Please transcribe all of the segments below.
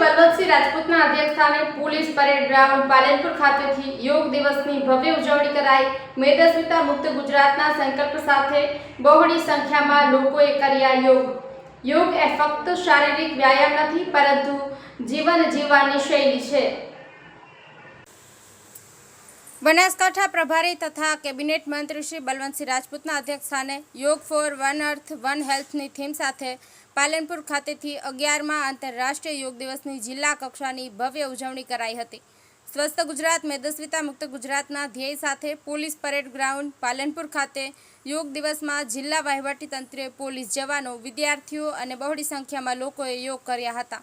બલવંતસિંહ રાજપૂતના અધ્યક્ષસ્થાને police parade ground Palanpur ખાતેથી યોગ દિવસની ભવ્ય ઉજવણી કરાઈ. મેદસ્વિતા મુક્ત ગુજરાતના સંકલ્પ સાથે બહોળી સંખ્યામાં લોકોએ કર્યા યોગ. યોગ એ ફક્ત શારીરિક વ્યાયામ નથી, પરંતુ જીવન જીવવાની શૈલી છે. બનાસકાંઠા પ્રભારી તથા કેબિનેટ મંત્રી શ્રી બલવંતસિંહ રાજપૂતના અધ્યક્ષસ્થાને yoga for one earth one હેલ્થની થીમ સાથે પાલનપુર ખાતેથી અગિયારમાં આંતરરાષ્ટ્રીય યોગ દિવસની જિલ્લા કક્ષાની ભવ્ય ઉજવણી કરાઈ હતી. સ્વસ્થ ગુજરાત, મેદસ્વીતા મુક્ત ગુજરાતના ધ્યેય સાથે પોલીસ પરેડ ગ્રાઉન્ડ, પાલનપુર ખાતે યોગ દિવસમાં જિલ્લા વહીવટીતંત્રે પોલીસ જવાનો, વિદ્યાર્થીઓ અને બહોળી સંખ્યામાં લોકોએ યોગ કર્યા હતા.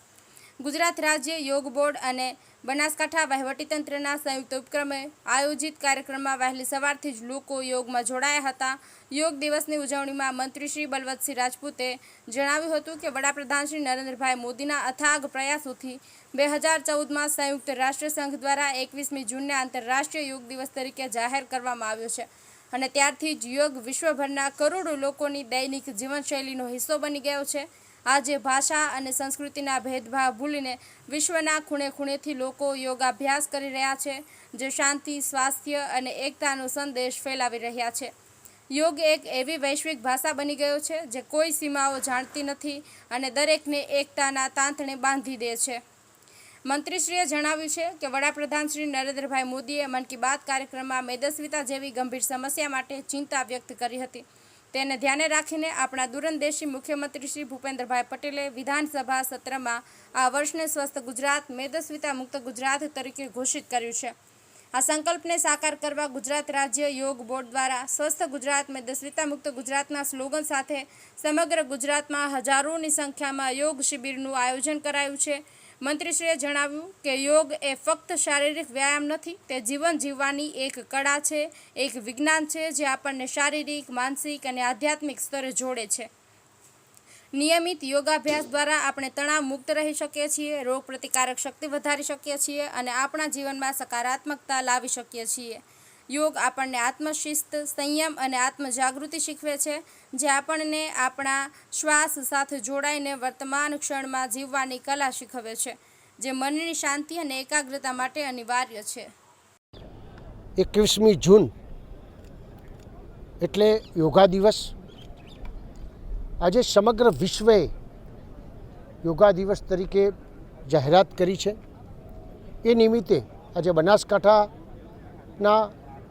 ગુજરાત રાજ્ય યોગ બોર્ડ અને બનાસકાંઠા વહીવટીતંત્રના સંયુક્ત ઉપક્રમે આયોજિત કાર્યક્રમમાં વહેલી સવારથી જ લોકો યોગમાં જોડાયા હતા. યોગ દિવસની ઉજવણીમાં મંત્રી શ્રી બલવંતસિંહ રાજપૂતે જણાવ્યું હતું કે વડાપ્રધાન શ્રી નરેન્દ્રભાઈ મોદીના અથાગ પ્રયાસોથી બે હજાર ચૌદમાં સંયુક્ત રાષ્ટ્રસંઘ દ્વારા એકવીસમી જૂનને આંતરરાષ્ટ્રીય યોગ દિવસ તરીકે જાહેર કરવામાં આવ્યો છે અને ત્યારથી જ યોગ વિશ્વભરના કરોડો લોકોની દૈનિક જીવનશૈલીનો હિસ્સો બની ગયો છે. આજે ભાષા અને સંસ્કૃતિના ભેદભાવ ભૂલીને વિશ્વના ખૂણે ખૂણેથી લોકો યોગાભ્યાસ કરી રહ્યા છે, જે શાંતિ, સ્વાસ્થ્ય અને એકતાનો સંદેશ ફેલાવી રહ્યા છે. યોગ એક એવી વૈશ્વિક ભાષા બની ગયો છે, જે કોઈ સીમાઓ જાણતી નથી અને દરેકને એકતાના તાંતણે બાંધી દે છે. મંત્રીશ્રીએ જણાવ્યું છે કે વડાપ્રધાન શ્રી નરેન્દ્રભાઈ મોદીએ મન કી બાત કાર્યક્રમમાં મેદસ્વીતા જેવી ગંભીર સમસ્યા માટે ચિંતા વ્યક્ત કરી હતી. તેને ધ્યાને રાખીને આપણા દૂરંદેશી મુખ્યમંત્રી શ્રી ભૂપેન્દ્રભાઈ પટેલે વિધાનસભા સત્રમાં આ વર્ષને સ્વસ્થ ગુજરાત, મેદસ્વિતા મુક્ત ગુજરાત તરીકે ઘોષિત કર્યું છે. આ સંકલ્પને સાકાર કરવા ગુજરાત રાજ્ય યોગ બોર્ડ દ્વારા સ્વસ્થ ગુજરાત, મેદસ્વિતા મુક્ત ગુજરાતના સ્લોગન સાથે સમગ્ર ગુજરાતમાં હજારોની સંખ્યામાં યોગ શિબિરનું આયોજન કરાયું છે. મંત્રીશ્રીએ જણાવ્યું કે યોગ એ ફક્ત શારીરિક વ્યાયામ નથી, તે જીવન જીવવાની એક કળા છે, એક વિજ્ઞાન છે જે આપણને શારીરિક, માનસિક અને આધ્યાત્મિક સ્તરે જોડે છે. નિયમિત યોગાભ્યાસ દ્વારા આપણે તણાવ મુક્ત રહી શકીએ છીએ રોગ પ્રતિકારક શક્તિ વધારી શકીએ છીએ અને આપણા જીવનમાં સકારાત્મકતા લાવી શકીએ છીએ. યોગ આપણને આત્મશિસ્ત, સંયમ અને આત્મજાગૃતિ શીખવે છે, જે આપણને આપણા શ્વાસ સાથે જોડાઈને વર્તમાન ક્ષણમાં જીવવાની કલા શીખવે છે, જે મનની શાંતિ અને એકાગ્રતા માટે અનિવાર્ય છે. એકવીસમી જૂન એટલે યોગા દિવસ. આજે સમગ્ર વિશ્વએ યોગા દિવસ તરીકે જાહેરાત કરી છે. એ નિમિત્તે આજે બનાસકાંઠાના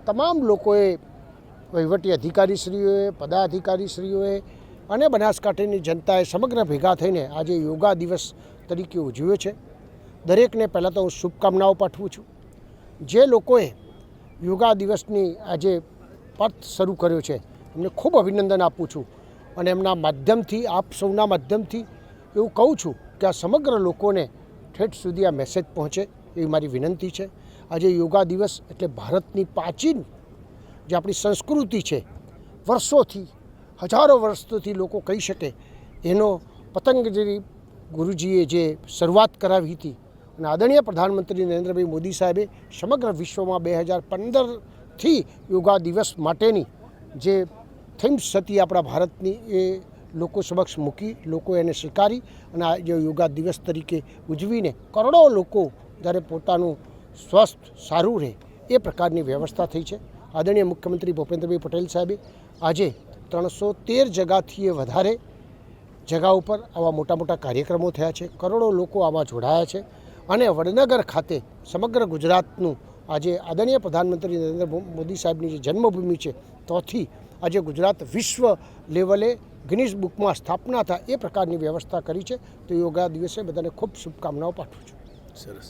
તમામ લોકોએ વહીવટી અધિકારીશ્રીઓએ, પદાધિકારીશ્રીઓએ અને બનાસકાંઠાની જનતાએ સમગ્ર ભેગા થઈને આજે યોગા દિવસ તરીકે ઉજવ્યો છે. દરેકને પહેલાં તો હું શુભકામનાઓ પાઠવું છું. જે લોકોએ યોગા દિવસની આજે પથ શરૂ કર્યો છે, એમને ખૂબ અભિનંદન આપું છું અને એમના માધ્યમથી, આપ સૌના માધ્યમથી એવું કહું છું કે આ સમગ્ર લોકોને ઠેઠ સુધી આ મેસેજ પહોંચે એવી મારી વિનંતી છે. આજે યોગા દિવસ એટલે ભારતની પ્રાચીન જે આપણી સંસ્કૃતિ છે, વર્ષોથી, હજારો વર્ષોથી લોકો કહી શકે, એનો પતંગજી ગુરુજીએ જે શરૂઆત કરાવી હતી અને આદરણીય પ્રધાનમંત્રી નરેન્દ્રભાઈ મોદી સાહેબે સમગ્ર વિશ્વમાં બે હજાર પંદરથી યોગા દિવસ માટેની જે થીમ્સ હતી આપણા ભારતની, એ લોકો સમક્ષ મૂકી, લોકો એને સ્વીકારી અને આ જે યોગા દિવસ તરીકે ઉજવીને કરોડો લોકો જ્યારે પોતાનું સ્વસ્થ, સારું રહે એ પ્રકારની વ્યવસ્થા થઈ છે. આદરણીય મુખ્યમંત્રી ભૂપેન્દ્રભાઈ પટેલ સાહેબે આજે ત્રણસો તેર જગાથી વધારે જગા ઉપર આવા મોટા મોટા કાર્યક્રમો થયા છે. કરોડો લોકો આમાં જોડાયા છે અને વડનગર ખાતે સમગ્ર ગુજરાતનું આજે આદરણીય પ્રધાનમંત્રી નરેન્દ્ર મોદી સાહેબની જે જન્મભૂમિ છે તોથી આજે ગુજરાત વિશ્વ લેવલે ગિનિશ બુકમાં સ્થાપના થાય એ પ્રકારની વ્યવસ્થા કરી છે. તો યોગા દિવસે બધાને ખૂબ શુભકામનાઓ પાઠવું છું. સરસ.